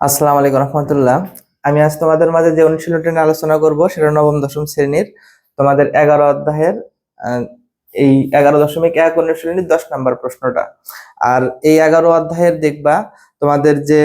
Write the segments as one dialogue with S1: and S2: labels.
S1: আসসালামু আলাইকুম রহমতুল্লাহ। আমি আজ তোমাদের মাঝে যে অনুশীলনটি নিয়ে আলোচনা করব, সেটা নবম দশম শ্রেণির তোমাদের এগারো অধ্যায়ের এই এগারো দশমিক এক অনুশীলনীর দশ নম্বর প্রশ্নটা। আর এই এগারো অধ্যায়ের দেখবা তোমাদের যে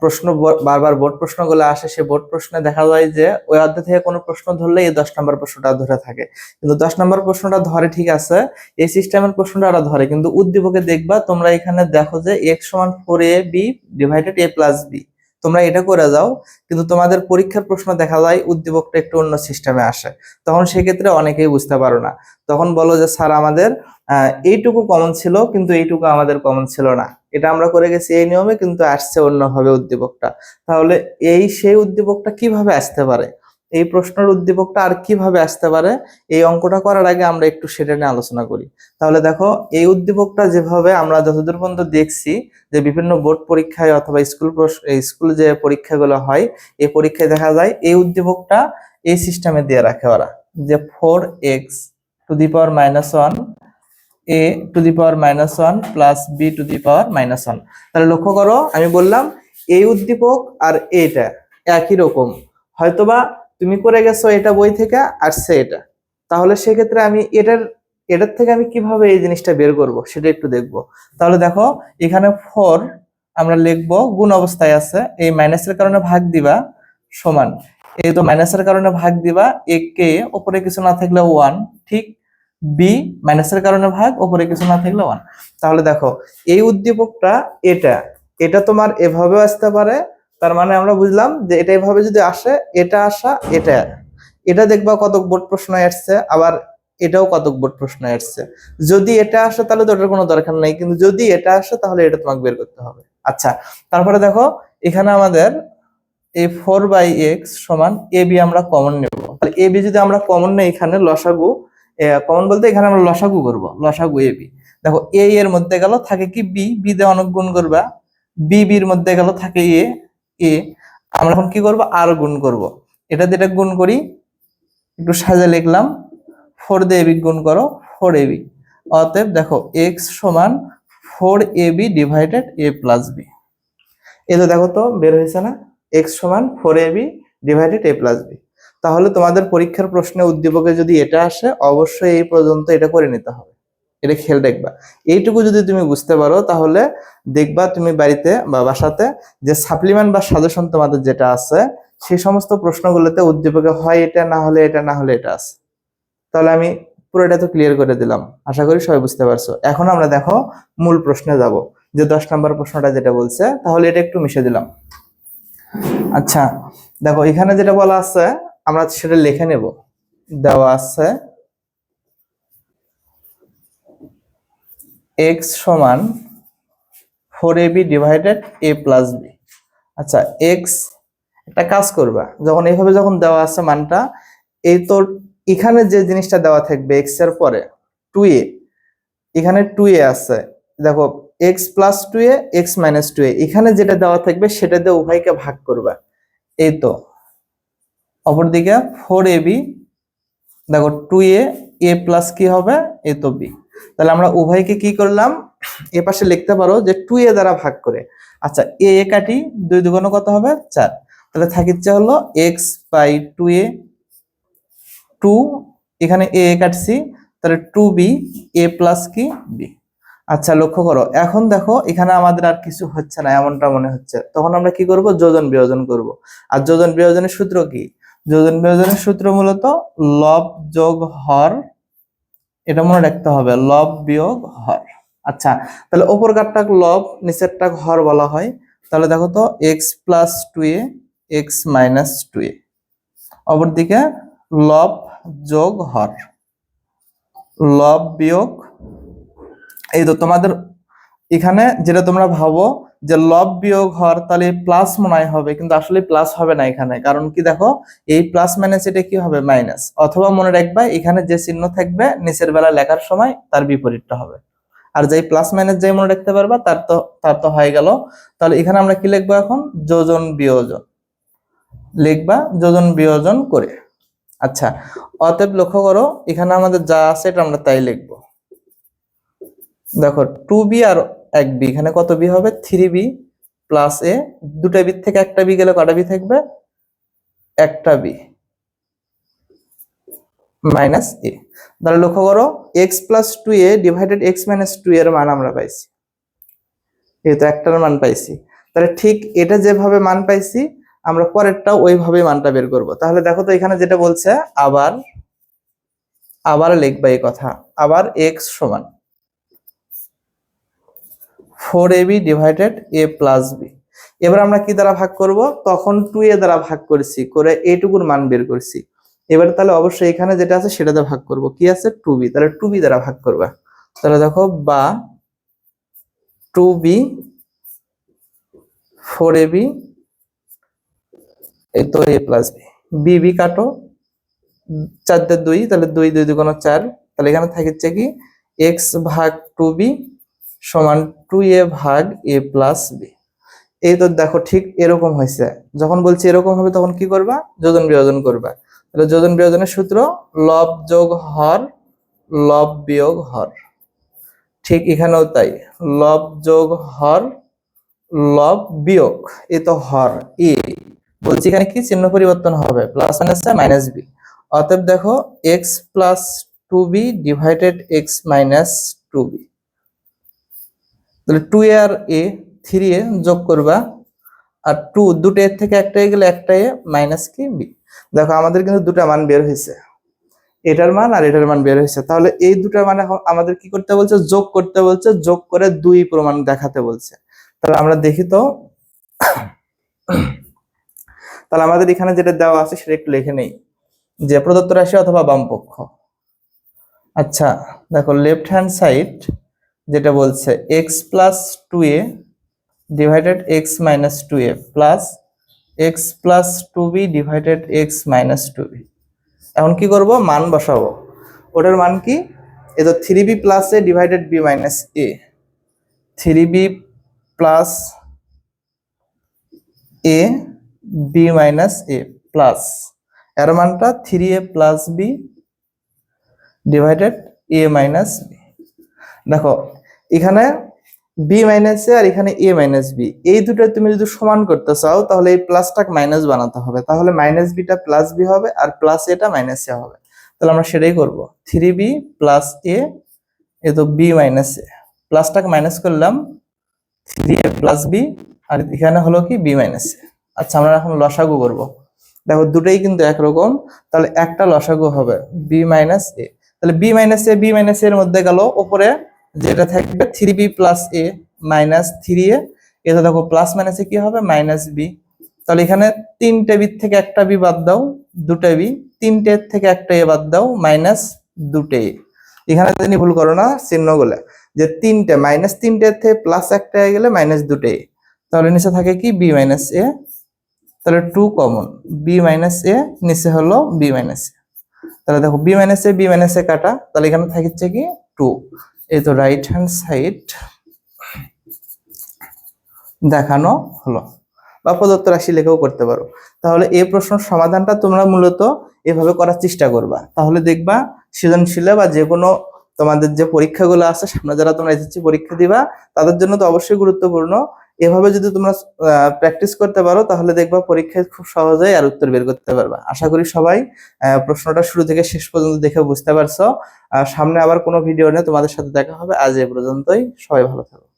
S1: প্রশ্ন বারবার বোর্ড প্রশ্নগুলো আসে, সে বোর্ড প্রশ্নে দেখা যায় যে ওই অধ্যায় থেকে কোনো প্রশ্ন ধরলে এই দশ নম্বর প্রশ্নটা ধরে থাকে। কিন্তু দশ নম্বর প্রশ্নটা ধরে ঠিক আছে, এই সিস্টেমের প্রশ্নটা ওরা ধরে। কিন্তু উদ্দীপকে দেখবা তোমরা এখানে দেখো যে এক্স সমান four A B divided A plus B তোমরা এটা করে যাও, কিন্তু তোমাদের পরীক্ষার প্রশ্ন দেখা যায় উদ্দীপকটা একটু অন্য সিস্টেমে আসে। তখন সেক্ষেত্রে অনেকেই বুঝতে পারো না। তখন বলো যে, স্যার, আমাদের এইটুকু কমন ছিল, কিন্তু এইটুকু আমাদের কমন ছিল না। এটা আমরা করে গেছি এই নিয়মে, কিন্তু আসছে অন্যভাবে উদ্দীপকটা। তাহলে এই সেই উদ্দীপকটা কীভাবে আসতে পারে? এই প্রশ্নের উদ্দীপকটা আর কীভাবে আসতে পারে? এই অঙ্কটা করার আগে আমরা একটু সেটা নিয়ে আলোচনা করি। তাহলে দেখো, এই উদ্দীপকটা যেভাবে আমরা যতদূর পর্যন্ত দেখছি যে বিভিন্ন বোর্ড পরীক্ষায় অথবা স্কুল স্কুল যে পরীক্ষাগুলো হয়, এই পরীক্ষায় দেখা যায় এই উদ্দীপকটা এই সিস্টেমে দিয়ে রাখে ওরা। যে four X to the power minus one A to the power minus one plus B to the power minus one তাহলে লক্ষ্য করো, আমি বললাম এই উদ্দীপক আর এইটা একই রকম। হয়তোবা তুমি করে গেছো এটা বই থেকে আসছে এটা। তাহলে সেক্ষেত্রে আমি এটার এটার থেকে আমি কীভাবে এই জিনিসটা বের করব সেটা একটু দেখব। তাহলে দেখো, এখানে ফোর আমরা লিখব, গুণ অবস্থায় আছে, এই মাইনাসের কারণে ভাগ দিবা সমান। এই তো মাইনাসের কারণে ভাগ দিবা এ কে উপরে কিছু না থাকলে ওয়ান ঠিক বি মাইনাসের কারণে ভাগ উপরে কিছু না থাকলে ওয়ান তাহলে দেখো, এই উদ্দীপকটা এটা এটা তোমার এভাবেও আসতে পারে, তার মানে আমরা বুঝলাম যে এটা এভাবে যদি আসে, এটা আসা, এটা। এটা দেখবা কতক বোর্ড প্রশ্ন আসছে, আবার এটাও কতক বোর্ড প্রশ্ন আসছে। যদি এটা আসে, তাহলে তো ওটার কোনো দরকার নাই, কিন্তু যদি এটা আসে, তাহলে এটা তোমাকে বের করতে হবে। আচ্ছা তারপরে দেখো, এখানে আমাদের এই ফোর বাই এক্স সমান এ বি আমরা কমন নেব। তাহলে এ বি যদি আমরা কমন নেই এখানে, লসাগু কমন বলতে এখানে আমরা লসাগু করব, লসাগু এ, বি। দেখো, এ, এর মধ্যে গেল, থাকে কি বি? বি দিয়ে অনেক গুণ করবা। বি, বির মধ্যে গেল, থাকে এ এ। আমরা এখন কি করব? আর গুণ করব। এটা দিয়ে গুণ করি, একটু সাজে লিখলাম। ফোর দিয়ে বি গুণ করো ফোর এ বি। অতএব দেখো এক্স সমান four A B divided A plus B এই তো দেখো তো, বের হয়েছে না? এক্স সমান four A B divided A plus B তাহলে তোমাদের পরীক্ষার প্রশ্নে উদ্দীপকে যদি এটা আসে, অবশ্যই এই পর্যন্ত এটা করে নিতে হবে। এটা খেয়াল দেখবা এইটুকু যদি তুমি বুঝতে পারো, তাহলে দেখবা তুমি বাড়িতে বা বাসাতে যে সাপ্লিমেন্ট বা সাজেশন তোমাদের যেটা আছে সেই সমস্ত প্রশ্নগুলোতে উদ্দীপকে হয় এটা, না হলে এটা, না হলে এটা আছে। তাহলে আমি পুরোটা তো ক্লিয়ার করে দিলাম। আশা করি সবাই বুঝতে পারছ। এখন আমরা দেখো মূল প্রশ্নে যাব, যে দশ নম্বর প্রশ্নটা যেটা বলছে, তাহলে এটা একটু মিশে দিলাম। আচ্ছা দেখো এখানে যেটা বলা আছে আমরা সেটা লিখে নেব। দেওয়া আছে এক্স সমান four A B divided A plus B আচ্ছা এক্স একটা কাজ করবা, যখন এইভাবে যখন দেওয়া আছে মানটা, এই তো এখানে যে জিনিসটা দেওয়া থাকবে এক্সের পরে টু এ এখানে টু এ আছে। দেখো X plus two A X minus two A এখানে যেটা দেওয়া থাকবে সেটা দিয়ে উভয়কে ভাগ করবা। এই তো। অপরদিকে ফোর এ বি দেখো টু এ এ প্লাস কি হবে? এ তো বি তাহলে আমরা উভয়কে কি করলাম? এ পাশে লিখতে পারো যে টু এ দ্বারা ভাগ করে। আচ্ছা এ এ কাটি, দুই দুগুণ কত হবে? চার। তাহলে থাকিচ্ছে হলো X by two A two এখানে এ এ কাটছি, তাহলে টু বি এ প্লাস কি? বি আচ্ছা লক্ষ্য করো, এখন দেখো এখানে আমাদের আর কিছু হচ্ছে না, এমনটা মনে হচ্ছে। তখন আমরা কি করব? যোজন বিয়োজন করব। আর যোজন বিয়োজনের সূত্র কি? যোজন বিয়োজনের সূত্র মূলত লব যোগ হর। এটা মনে রাখতে হবে, লব বিয়োগ হর। আচ্ছা তাহলে ওপর কাটটাক লব, নিচেরটাক হর বলা হয়। তাহলে দেখো তো X plus two A X minus two A অপরদিকে লব যোগ হর। লব বিয়োগ, এই তো তোমাদের এখানে যেটা তোমরা ভাবো যে লব বিয়োগ হর তাহলে প্লাস মনে হবে, কিন্তু আসলে প্লাস হবে না এখানে। কারণ কি দেখো, এই প্লাস মাইনাস এটা কি হবে? মাইনাস। অথবা মনে রাখবা, এখানে যে চিহ্ন থাকবে, নিচের বেলা লেখার সময় তার বিপরীতটা হবে। আর যেই প্লাস মাইনাস যেই মনে রাখতে পারবা, তার তো তার তো হয়ে গেল। তাহলে এখানে আমরা কি লিখব এখন? যোজন বিয়োজন। লিখবা, যোজন বিয়োজন করে। আচ্ছা অতএব লক্ষ্য করো, এখানে আমাদের যা আছে এটা আমরা তাই লিখব। দেখো টু বি আর এক বি। এখানে কত বি হবে? Three B plus A. দুটা বি থেকে একটা বি গেলে কটা বি থাকবে? একটা বি। Minus A. তাহলে লক্ষ্য করো, X plus two A divided X minus two এর মান আমরা পাইছি। এই তো একটার মান পাইছি। তাহলে ঠিক এটা যেভাবে মান পাইছি, আমরা পরেরটা ওইভাবে মানটা বের করব। তাহলে দেখো তো এখানে যেটা বলছে, আবার আবার লিখবা এই কথা। আবার এক্স সমান। Four A B divided A plus B এবার আমরা কি দ্বারা ভাগ করব? তখন টু এ দ্বারা ভাগ করেছি, করে এইটুকুর মান বের করছি। এবার তাহলে অবশ্যই এখানে যেটা আছে সেটাতে ভাগ করব। কি আছে? টু বি তাহলে টু বি দ্বারা ভাগ করবা। তাহলে দেখো, বা two B four A B, এই তো A plus B B B কাটো চারটে দুই, তাহলে দুই দুই দুগুণ চার। তাহলে এখানে থাকছে কি? এক্স ভাগ টু বি সমান টু এ ভাগ এ প্লাস বি এই তো দেখো ঠিক এরকম হয়েছে। যখন বলছি এরকম হবে তখন কি করবা? যোজন বিয়োজন করবা। তাহলে যোজন বিয়োজনের সূত্র লব যোগ হর, লব বিয়োগ হর। ঠিক এখানেও তাই। লব যোগ হর, লব বিয়োগ, এ তো হর, এ। বলছি এখানে কি? চিহ্ন পরিবর্তন হবে। প্লাস মাইনাস মাইনাস বি অতএব দেখো X plus two B divided X minus two B তাহলে টু এ আর এ থ্রি এ যোগ করবা, আর টু দুটো এর থেকে একটা এ গেলে একটা এ মাইনাস কি বি দেখো, আমাদের কিন্তু দুটা মান বের হয়েছে। এটার মান আর এটার মান বের হয়েছে। তাহলে এই দুটার মানে আমাদের কি করতে বলছে? যোগ করতে বলছে, যোগ করে দুই প্রমাণ দেখাতে বলছে। তাহলে আমরা দেখি তো। তাহলে আমাদের এখানে যেটা দেওয়া আছে, সেটা একটু লিখে নেই। যে প্রদত্ত রাশি অথবা বামপক্ষ। আচ্ছা দেখো লেফট হ্যান্ড সাইড যেটা বলছে X plus two A divided X minus two A plus X plus two B divided X minus two B এখন কি করব? মান বসাবো। ওটার মান কি? এ তো three B plus A divided B minus A three B plus A B minus A plus এর মানটা three A plus B divided A minus B দেখো এখানে বি মাইনাস এ আর এখানে এ মাইনাস বি এই দুটো তুমি যদি সমান করতে চাও, তাহলে এই প্লাসটাকে মাইনাস বানাতে হবে। তাহলে মাইনাস বিটা প্লাস বি হবে আর প্লাস এটা মাইনাস এ হবে। তাহলে আমরা সেটাই করব। Three B plus A A তো বি মাইনাস এ প্লাসটাকে মাইনাস করলাম থ্রি এ প্লাস বি আর এখানে হলো কি বি মাইনাস এ আচ্ছা আমরা এখন লসাগু করব। দেখো, দুটোই কিন্তু একরকম। তাহলে একটা লসাগু হবে বি মাইনাস এ তাহলে B minus A B minus এর মধ্যে গেল উপরে যেটা থাকবে three B plus A minus three A এটা দেখো প্লাস মাইনাসে কি হবে? মাইনাস বি তাহলে এখানে তিনটে বি থেকে একটা বি বাদ দাও, দুটা বি তিনটে থেকে একটা এ বাদ দাও মাইনাস দুটে এখানে তুমি ভুল করো না চিহ্নগুলো যে তিনটে মাইনাস তিনটে থেকে প্লাস একটা গেলে মাইনাস দুটে তাহলে নিচে থাকে কি? বি মাইনাস এ তাহলে two common B minus A নিচে হলো বি মাইনাস এ তাহলে দেখো B minus A B minus A কাটা। তাহলে এখানে থাকছে কি? টু এই তো রাইট হ্যান্ড সাইড দেখানো হলো। বা প্রদত্ত রাশি লেখেও করতে পারো। তাহলে এই প্রশ্নের সমাধানটা তোমরা মূলত এভাবে করার চেষ্টা করবা। তাহলে দেখবা সৃজনশীলে বা যে কোনো তোমাদের যে পরীক্ষাগুলো আছে, সামনে যারা তোমরা এসেছি পরীক্ষা দিবা, তাদের জন্য তো অবশ্যই গুরুত্বপূর্ণ। এভাবে যদি তোমরা প্র্যাকটিস করতে পারো, তাহলে দেখবা পরীক্ষায় খুব সহজেই আর উত্তর বের করতে পারবা। আশা করি সবাই প্রশ্নটা শুরু থেকে শেষ পর্যন্ত দেখে বুঝতে পারছ। সামনে আবার কোনো ভিডিও নিয়ে তোমাদের সাথে দেখা হবে। আজ এ পর্যন্তই। সবাই ভালো থাকো।